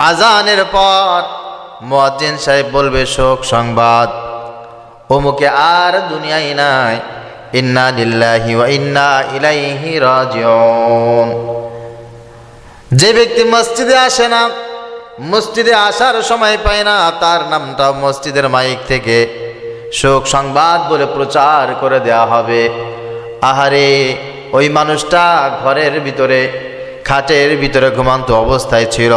আজানের পর মুয়াজ্জিন সাহেব বলবে, শোক সংবাদ। অমুকে আর দুনিয়ায় নাই। ইন্না লিল্লাহি ওয়া ইন্না ইলাইহি রাজিউন। যে ব্যক্তি মসজিদে আসে না, মসজিদে আসার সময় পায় না, তার নামটা মসজিদের মাইক থেকে শোক সংবাদ বলে প্রচার করে দেয়া হবে। আহারে, ওই মানুষটা ঘরের ভিতরে, খাটের ভিতরে ঘুমান্ত অবস্থায় ছিল।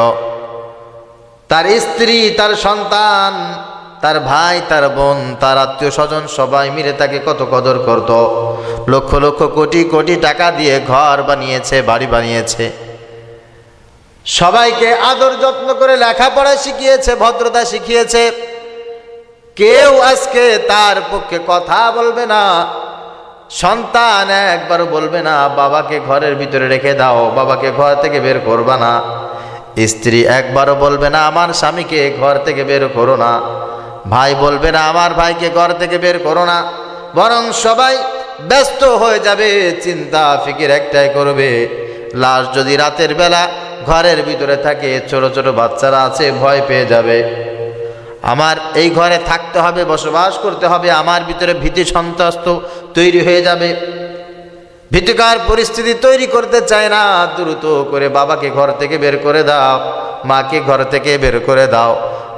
তার স্ত্রী, তার সন্তান, তার ভাই, তার বোন, তার আত্মীয় স্বজন সবাই মিলে তাকে কত কদর করত। লক্ষ লক্ষ কোটি কোটি টাকা দিয়ে ঘর বানিয়েছে, বাড়ি বানিয়েছে। সবাইকে আদর যত্ন করে লেখাপড়া শিখিয়েছে, ভদ্রতা শিখিয়েছে। কেউ আজকে তার পক্ষে কথা বলবে না। সন্তান একবারও বলবে না, বাবাকে ঘরের ভিতরে রেখে দাও, বাবাকে ঘর থেকে বের করবা না। স্ত্রী একবারও বলবে না, আমার স্বামীকে ঘর থেকে বের করো না। ভাই বলবে না, আমার ভাইকে ঘর থেকে বের করো না। বরং সবাই ব্যস্ত হয়ে যাবে, চিন্তা, ফিকির একটাই করবে। লাশ যদি রাতের বেলা ঘরের ভিতরে থাকে, ছোট ছোট বাচ্চারা আছে, ভয় পেয়ে যাবে। আমার এই ঘরে থাকতে হবে, বসবাস করতে হবে, আমার ভিতরে ভীতি সন্ত্রস্ত তৈরি হয়ে যাবে। ভীতিকর পরিস্থিতি তৈরি করতে চায় না, দ্রুত করে বাবাকে ঘর থেকে বের করে দাও, মাকে ঘর থেকে বের করে দাও,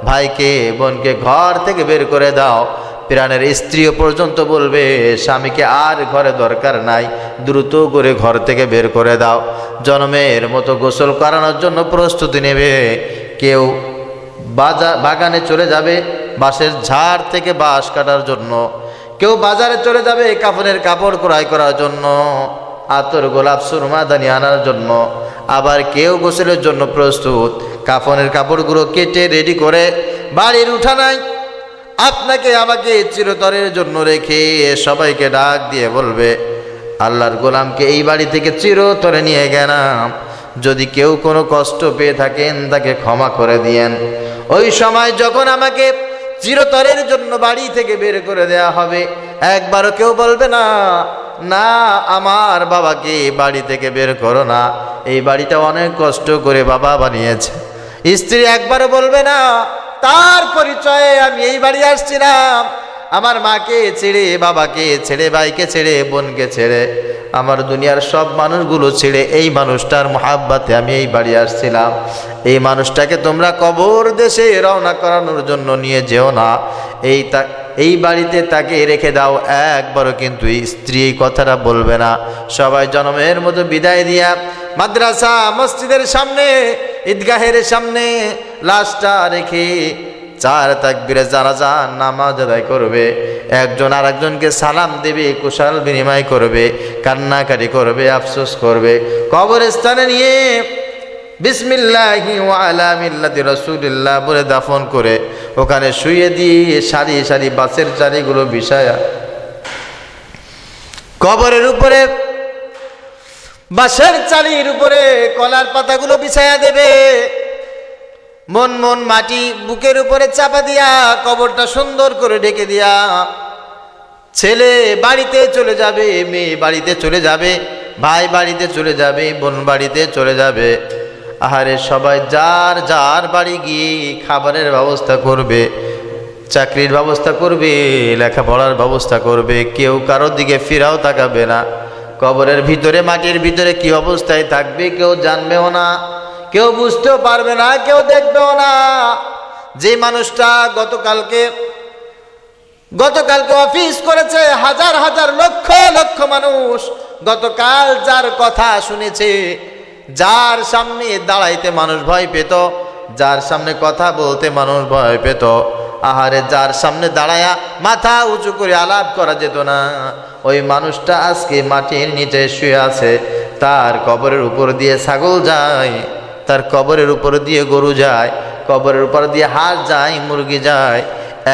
ভাইকে, বোনকে ঘর থেকে বের করে দাও। প্রাণের স্ত্রীও পর্যন্ত বলবে, স্বামীকে আর ঘরে দরকার নাই, দ্রুত করে ঘর থেকে বের করে দাও। জন্মের মতো গোসল করানোর জন্য প্রস্তুতি নেবে। কেউ বাজা, বাগানে চলে যাবে, বাঁশের ঝাড় থেকে বাঁশ কাটার জন্য। কেউ বাজারে চলে যাবে কাপড়ের কাপড় ক্রয় করার জন্য, আতর, গোলাপ সুরমাদানি আনার জন্য। আবার কেউ গোসলের জন্য প্রস্তুত, কাফনের কাপড়গুলো কেটে রেডি করে, বাড়ির উঠানায় আপনাকে আমাকে চিরতরের জন্য রেখে সবাইকে ডাক দিয়ে বলবে, আল্লাহর গোলামকে এই বাড়ি থেকে চিরতরে নিয়ে গেলাম। যদি কেউ কোনো কষ্ট পেয়ে থাকেন, তাকে ক্ষমা করে দিয়েন। ওই সময় যখন আমাকে চিরতরের জন্য বাড়ি থেকে বের করে দেয়া হবে। একবারও কেউ বলবে না না, আমার বাবাকে বাড়ি থেকে বের করো না। এই বাড়িটা অনেক কষ্ট করে বাবা বানিয়েছে। স্ত্রী একবারও বলবে না, তার পরিচয়ে আমি এই বাড়ি আসছিলাম। আমার মাকে ছেড়ে, বাবাকে ছেড়ে, ভাইকে ছেড়ে, বোনকে ছেড়ে। আমার দুনিয়ার সব মানুষগুলো ছেড়ে এই মানুষটার মহাব্বাতে আমি এই বাড়ি আসছিলাম। এই মানুষটাকে তোমরা কবর দেশে রওনা করানোর জন্য নিয়ে যেও না। এই তা, এই বাড়িতে তাকে রেখে দাও, একবারও কিন্তু স্ত্রী কথাটা বলবে না। সবাই জনমের মতো বিদায় দিয়া মাদ্রাসা, মসজিদের সামনে, ঈদগাহের সামনে, লাশটা রেখে চার তাকবিরে যারা যান নামাজ আদায় করবে, একজন আর একজনকে সালাম দেবে, কুশাল বিনিময় করবে, কান্নাকাটি করবে, আফসোস করবে। কবরস্থানে নিয়ে বিসমিল্লাহি ওয়ালা মিল্লাতি রসুলিল্লাহ বলে দাফন করে ওখানে শুয়ে দিয়ে সারি সারি বাসের চারিগুলো বিষায়া কবরের উপরে, বাঁশের চালির উপরে, কলার পাতাগুলো বিছায়া দেবে। মন মন মাটি বুকের উপরে চাপা দিয়া কবরটা সুন্দর করে ঢেকে দিয়া। ছেলে বাড়িতে চলে যাবে, মেয়ে বাড়িতে চলে যাবে, ভাই বাড়িতে চলে যাবে, বোন বাড়িতে চলে যাবে। আহারে সবাই যার যার বাড়ি গিয়ে খাবারের ব্যবস্থা করবে, চাকরির ব্যবস্থা করবে, লেখাপড়ার ব্যবস্থা করবে, কেউ কারোর দিকে ফিরাও তাকাবে না। কবরের ভিতরে, মাটির ভিতরে কি অবস্থায় থাকবে কেউ জানবেও না। কেউ বুঝতেও পারবে না, কেউ দেখবেও না। যে মানুষটা গতকালকে গতকালকে অফিস করেছে, হাজার হাজার লক্ষ লক্ষ মানুষ। গতকাল যার কথা শুনেছে, যার সামনে দাঁড়াইতে মানুষ ভয় পেত, যার সামনে কথা বলতে মানুষ ভয় পেত, আহারে যার সামনে দাঁড়ায়া মাথা উঁচু করে আলাপ করা যেত না। ওই মানুষটা আজকে মাটির নিচে শুয়ে আছে, তার কবরের উপর দিয়ে ছাগল যায়। তার কবরের উপর দিয়ে গরু যায়, কবরের উপর দিয়ে হাঁস যায়, মুরগি যায়,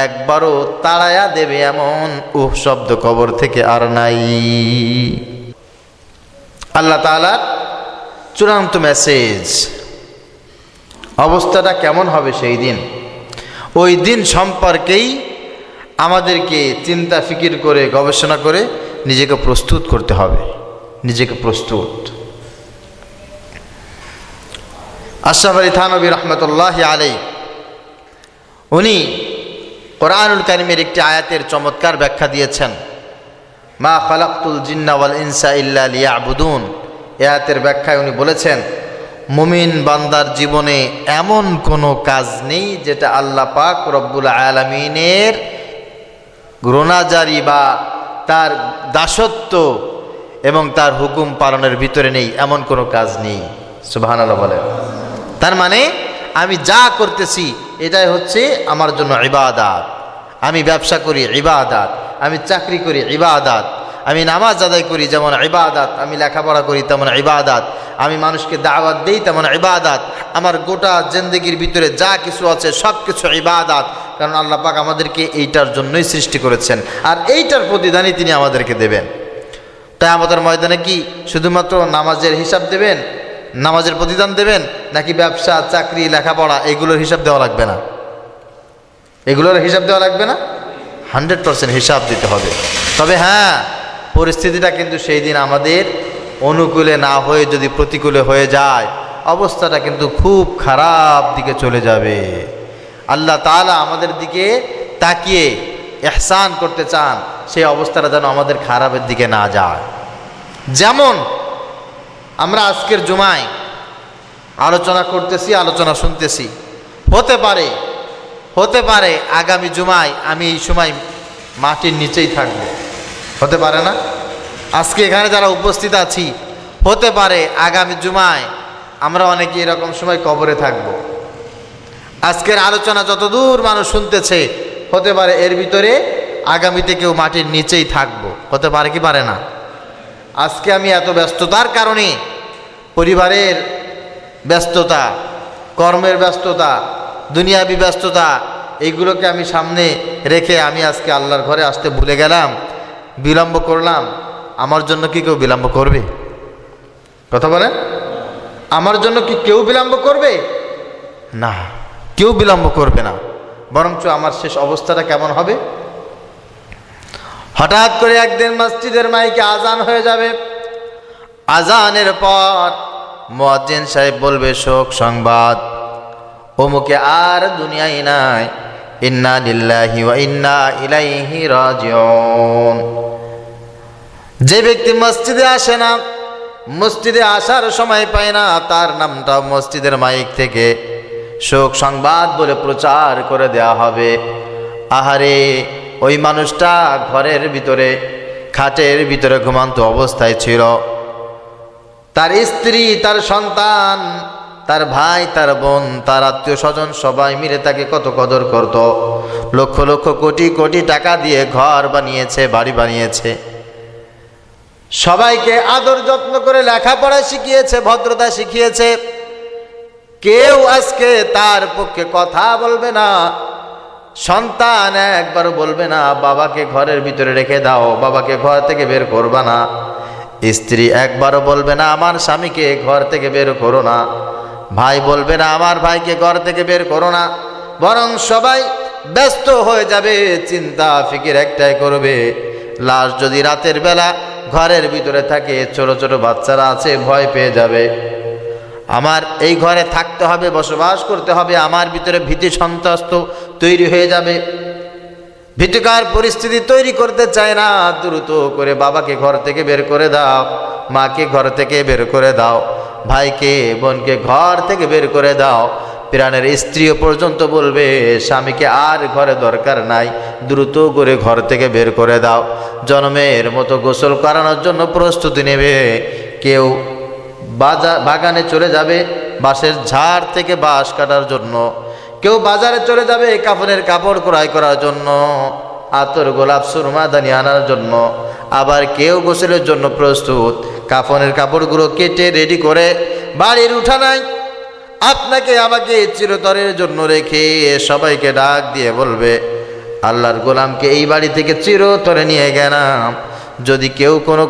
একবারও তাড়ায়া দেবে এমন উহ শব্দ কবর থেকে আর নাই। আল্লাহ তালার চূড়ান্ত মেসেজ, অবস্থাটা কেমন হবে সেই দিন? ওই দিন সম্পর্কেই আমাদেরকে চিন্তা, ফিকির করে, গবেষণা করে নিজেকে প্রস্তুত করতে হবে, নিজেকে প্রস্তুত। আশরাফ আলী থানবী রহমতুল্লাহ আলাই উনি কোরআনুল কারিমের একটি আয়াতের চমৎকার ব্যাখ্যা দিয়েছেন। মা খালাক্তুল জিন্না ওয়াল ইনসা ইল্লা লিয়াবুদুন। এ আয়াতের ব্যাখ্যায় উনি বলেছেন, মুমিন বান্দার জীবনে এমন কোনো কাজ নেই যেটা আল্লাহ পাক রব্বুল আলমিনের গ্রোনাজারি বা তার দাসত্ব এবং তার হুকুম পালনের ভিতরে নেই, এমন কোনো কাজ নেই। সুবাহান বলে তার মানে আমি যা করতেছি, এটাই হচ্ছে আমার জন্য ইবাদাত। আমি ব্যবসা করি, ইবাদাত। আমি চাকরি করি, ইবাদাত। আমি নামাজ আদায় করি, যেমন ইবাদাত। আমি লেখাপড়া করি, তেমন ইবাদাত। আমি মানুষকে দাওয়াত দিই, তেমন ইবাদাত। আমার গোটা জিন্দগির ভিতরে যা কিছু আছে, সব কিছু ইবাদাত। কারণ আল্লাহ পাক আমাদেরকে এইটার জন্যই সৃষ্টি করেছেন। আর এইটার প্রতিদানই তিনি আমাদেরকে দেবেন। তাই আমাদের ময়দানে কি শুধুমাত্র নামাজের হিসাব দেবেন? নামাজের প্রতিদান দেবেন নাকি ব্যবসা, চাকরি, লেখাপড়া, এগুলোর হিসাব দেওয়া লাগবে না? এগুলোর হিসাব দেওয়া লাগবে না? হান্ড্রেড পারসেন্ট হিসাব দিতে হবে। তবে হ্যাঁ পরিস্থিতিটা কিন্তু সেই দিন আমাদের অনুকূলে না হয়ে যদি প্রতিকূলে হয়ে যায়, অবস্থাটা কিন্তু খুব খারাপ দিকে চলে যাবে। আল্লাহ তাআলা আমাদের দিকে তাকিয়ে এহসান করতে চান, সেই অবস্থাটা যেন আমাদের খারাপের দিকে না যায়। যেমন আমরা আজকের জুমায় আলোচনা করতেছি, আলোচনা শুনতেছি। হতে পারে হতে পারে আগামী জুমায় আমি এই সময় মাটির নিচেই থাকব। হতে পারে না? আজকে এখানে যারা উপস্থিত আছি, হতে পারে আগামী জুমায় আমরা অনেকে এরকম সময় কবরে থাকব। আজকের আলোচনা যতদূর মানুষ শুনতেছে, হতে পারে এর ভিতরে আগামীতে কেউ মাটির নিচেই থাকব। হতে পারে কি পারে না? আজকে আমি এত ব্যস্ততার কারণে পরিবারের ব্যস্ততা, কর্মের ব্যস্ততা, দুনিয়াবি ব্যস্ততা, এইগুলোকে আমি সামনে রেখে আমি আজকে আল্লাহর ঘরে আসতে ভুলে গেলাম, বিলম্ব করলাম। আমার জন্য কি কেউ বিলম্ব করবে? কথা বলেন? আমার জন্য কি কেউ বিলম্ব করবে? না, কেউ বিলম্ব করবে না। বরঞ্চ আমার শেষ অবস্থাটা কেমন হবে? হঠাৎ করে একদিন মসজিদের মাইকে আজান হয়ে যাবে। আজানের পর মুয়াজ্জিন সাহেব বলবে, শোক সংবাদ। অমুকে আর দুনিয়ায় নাই। ইন্না লিল্লাহি ওয়া ইন্না ইলাইহি রাজিউন। যে ব্যক্তি মসজিদে আসে না, মসজিদে আসার সময় পায় না, তার নামটা মসজিদের মাইক থেকে শোক সংবাদ বলে প্রচার করে দেয়া হবে। আহারে, ওই মানুষটা ঘরের ভিতরে, খাটের ভিতরে ঘুমান্ত অবস্থায় ছিল। তার স্ত্রী, তার সন্তান, তার ভাই, তার বোন, তার আত্মীয় স্বজন সবাই মিলে তাকে কত কদর করত। লক্ষ লক্ষ কোটি কোটি টাকা দিয়ে ঘর বানিয়েছে, বাড়ি বানিয়েছে। সবাইকে আদর যত্ন করে লেখাপড়া শিখিয়েছে, ভদ্রতা শিখিয়েছে। কেউ আজকে তার পক্ষে কথা বলবে না। সন্তান একবার বলবে না, বাবাকে ঘরের ভিতরে রেখে দাও, বাবাকে ঘর থেকে বের করবা না। স্ত্রী একবারও বলবে না, আমার স্বামীকে ঘর থেকে বের করো না। ভাই বলবে না, আমার ভাইকে ঘর থেকে বের করো না। বরং সবাই ব্যস্ত হয়ে যাবে, চিন্তা ফিকির একটাই করবে। লাশ যদি রাতের বেলা ঘরের ভিতরে থাকে, ছোট ছোট বাচ্চারা আছে, ভয় পেয়ে যাবে। আমার এই ঘরে থাকতে হবে, বসবাস করতে হবে, আমার ভিতরে ভীতি সন্ত্রস্ত তৈরি হয়ে যাবে। ভীতিকার পরিস্থিতি তৈরি করতে চায় না, দ্রুত করে বাবাকে ঘর থেকে বের করে দাও, মাকে ঘর থেকে বের করে দাও, ভাইকে, বোনকে ঘর থেকে বের করে দাও। প্রাণের স্ত্রীও পর্যন্ত বলবে, স্বামীকে আর ঘরে দরকার নাই, দ্রুত করে ঘর থেকে বের করে দাও। জন্মের মতো গোসল করানোর জন্য প্রস্তুতি নেবে। কেউ বাগানে চলে যাবে, বাঁশের ঝাড় থেকে বাঁশ কাটার জন্য। কেউ বাজারে চলে যাবে কাপড়ের কাপড় ক্রয় করার জন্য, আতর, গোলাপ সুরমাদানি আনার জন্য। আবার কেউ গোসলের জন্য প্রস্তুত। কাফনের কাপড়গুলো কেটে রেডি করে, বাড়ির উঠানায় আপনাকে আমাকে চিরতরের জন্য রেখে সবাইকে ডাক দিয়ে বলবে, আল্লাহর গোলামকে এই বাড়ি থেকে চিরতরে নিয়ে গেলাম। যদি কেউ কোনো